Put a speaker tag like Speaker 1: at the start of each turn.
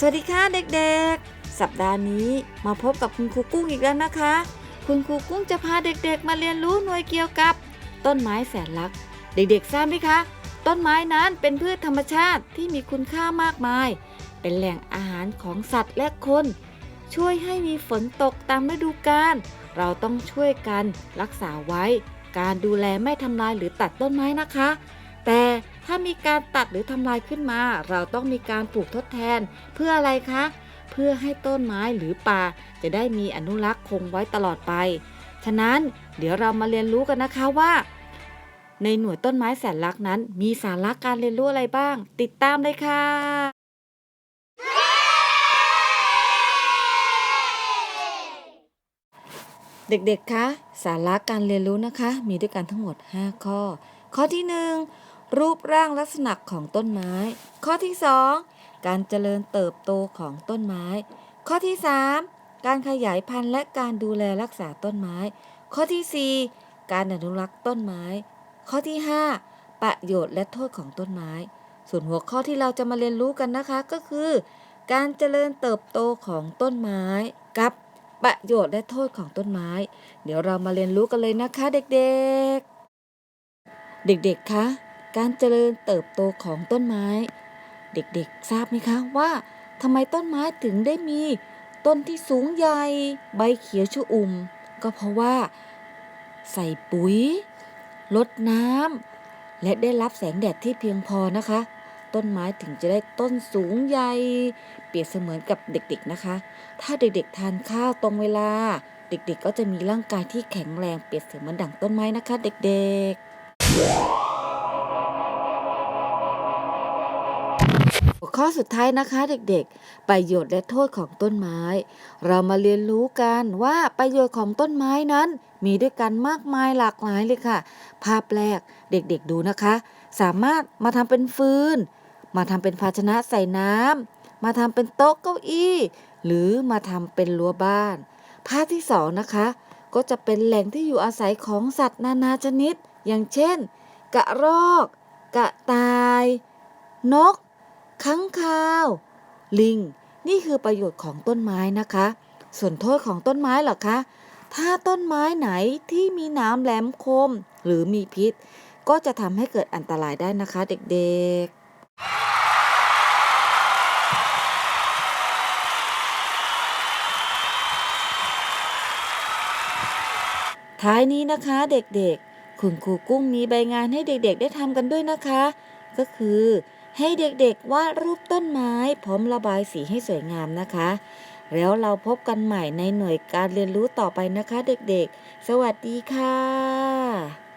Speaker 1: สวัสดีค่ะเด็กๆ สัปดาห์นี้มาพบกับคุณครูกุ้งอีกแล้วนะคะ คุณครูกุ้งจะพาเด็กๆ มาเรียนรู้หน่วยเกี่ยวกับ ต้นไม้แสนรัก เด็กๆทราบไหมคะ ต้นไม้นั้นเป็นพืชธรรมชาติที่มีคุณค่ามากมาย เป็นแหล่งอาหารของสัตว์และคน ช่วยให้มีฝนตกตามฤดูกาล เราต้องช่วยกันรักษาไว้ การดูแลไม่ทำลายหรือตัดต้นไม้นะคะ แต่ถ้ามีการตัดหรือทำลายขึ้นมา เราต้องมีการปลูกทดแทน เพื่ออะไรคะ เพื่อให้ต้นไม้หรือป่า จะได้มีอนุรักษ์คงไว้ตลอดไป ฉะนั้นเดี๋ยวเรามาเรียนรู้กันนะคะว่า ในหน่วยต้นไม้แสนรักนั้น มีสาระการเรียนรู้อะไรบ้าง ติดตามเลยค่ะ เด็กๆ คะ สาระการเรียนรู้นะคะ มีด้วยกันทั้งหมด 5 ข้อ ข้อที่ 1 รูปร่างลักษณะของต้นไม้ ข้อที่ 2 การเจริญเติบโตของต้นไม้ ข้อที่ 3 การขยายพันธุ์และการดูแลรักษาต้นไม้ ข้อที่ 4 การอนุรักษ์ต้นไม้ ข้อที่ 5 ประโยชน์และโทษของต้นไม้ ส่วนหัวข้อที่เราจะมาเรียนรู้กันนะคะก็คือ การเจริญเติบโตของต้นไม้กับประโยชน์และโทษของต้นไม้ เดี๋ยวเรามาเรียนรู้กันเลยนะคะเด็กๆ เด็กๆ คะ การเจริญเติบโตของต้นไม้ เด็กๆทราบไหมคะว่าทำไมต้นไม้ถึงได้มี ต้นที่สูงใหญ่ใบเขียวชอุ่ม ก็เพราะว่า ใส่ปุ๋ยลดน้ำและได้รับแสงแดดที่เพียงพอนะคะ ต้นไม้ถึงจะได้ต้นสูงใหญ่ เปรียบเสมือนกับเด็กๆนะคะ ถ้าเด็กๆทานข้าวตรงเวลา เด็กๆก็จะมีร่างกายที่แข็งแรงเปรียบเสมือนดั่งต้นไม้นะคะ เด็กๆ วข้อสุดท้ายนะคะเด็กๆ ประโยชน์และโทษของต้นไม้ เรามาเรียนรู้กันว่าประโยชน์ของต้นไม้นั้น มีด้วยกันมากมายหลากหลายเลยค่ะ ภาพแรกเด็กๆดูนะคะ สามารถมาทำเป็นฟืน มาทำเป็นภาชนะใส่น้ำมาทำเป็นโต๊ะเก้าอี้ หรือมาทำเป็นรั้วบ้าน ภาพที่สองนะคะ ก็จะเป็นแหล่งที่อยู่อาศัยของสัตว์นานาชนิด อย่างเช่น กระรอก กระต่าย นก ค้างคาว ลิง นี่คือประโยชน์ของต้นไม้นะคะ ส่วนโทษของต้นไม้หรอคะ ถ้าต้นไม้ไหนที่มีน้ำแหลมคมหรือมีพิษ ก็จะทำให้เกิดอันตรายได้นะคะเด็กๆท้ายนี้นะคะเด็กๆ คุณครูกุ้งมีใบงานให้เด็กๆ ได้ทำกันด้วยนะคะ ก็คือ ให้เด็กๆวาดรูปต้นไม้ พร้อมระบายสีให้สวยงามนะคะ แล้วเราพบกันใหม่ในหน่วยการเรียนรู้ต่อไปนะคะเด็กๆ สวัสดีค่ะ